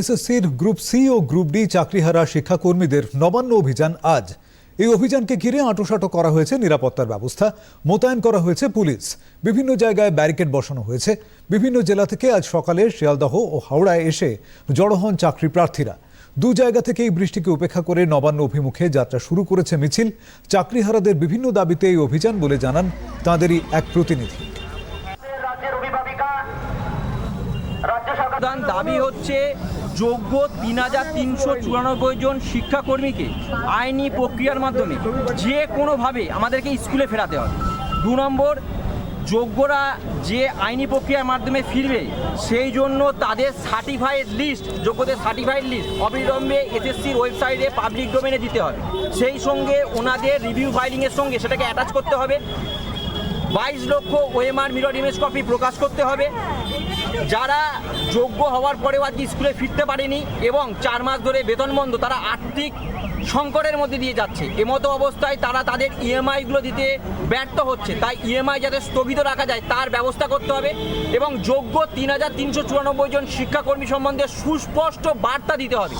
এসএসসির group C ও group D চাকরিহারা শিক্ষাকর্মীদের নবান্ন অভিযান আজ। এই অভিযানকে ঘিরে আঁটোসাঁটো করা হয়েছে নিরাপত্তার ব্যবস্থা মোতায়েন করা হয়েছে পুলিশ। বিভিন্ন জায়গায় ব্যারিকেড বসানো হয়েছে। বিভিন্ন জেলা থেকে আজ সকালে শিয়ালদহ ও হাওড়ায় এসে জড়ো হন চাকরি প্রার্থীরা। দু জায়গা থেকে এই বৃষ্টিকে উপেক্ষা করে নবান্ন অভিমুখে যাত্রা শুরু করেছে মিছিল। চাকরিহারাদের বিভিন্ন দাবিতে এই অভিযান বলে জানান তাঁদেরই এক প্রতিনিধি। রাজ্যের অভিভাবিকা রাজ্য সরকার প্রধান দাবি হচ্ছে যোগ্য তিন হাজার তিনশো চুরানব্বই জন শিক্ষাকর্মীকে আইনি প্রক্রিয়ার মাধ্যমে যে কোনোভাবে আমাদেরকে স্কুলে ফেরাতে হবে। দু নম্বর, যোগ্যরা যে আইনি প্রক্রিয়ার মাধ্যমে ফিরবে, সেই জন্য তাদের সার্টিফাইড লিস্ট যোগ্যদের সার্টিফাইড লিস্ট অবিলম্বে এসএসসির ওয়েবসাইটে পাবলিক ডোমেনে দিতে হবে। সেই সঙ্গে ওনাদের রিভিউ ফাইলিংয়ের সঙ্গে সেটাকে অ্যাটাচ করতে হবে। বাইশ লক্ষ ওএমআর মিরর ইমেজ কপি প্রকাশ করতে হবে। যারা যোগ্য হওয়ার পরেও আজকে স্কুলে ফিরতে পারেনি এবং চার মাস ধরে বেতন বন্ধ, তারা আর্থিক সংকটের মধ্যে দিয়ে যাচ্ছে। এমতো অবস্থায় তারা তাদের ইএমআইগুলো দিতে ব্যর্থ হচ্ছে। তাই ইএমআই যাতে স্থগিত রাখা যায়, তার ব্যবস্থা করতে হবে এবং যোগ্য তিন হাজার তিনশো চুরানব্বই জন শিক্ষাকর্মী সম্বন্ধে সুস্পষ্ট বার্তা দিতে হবে।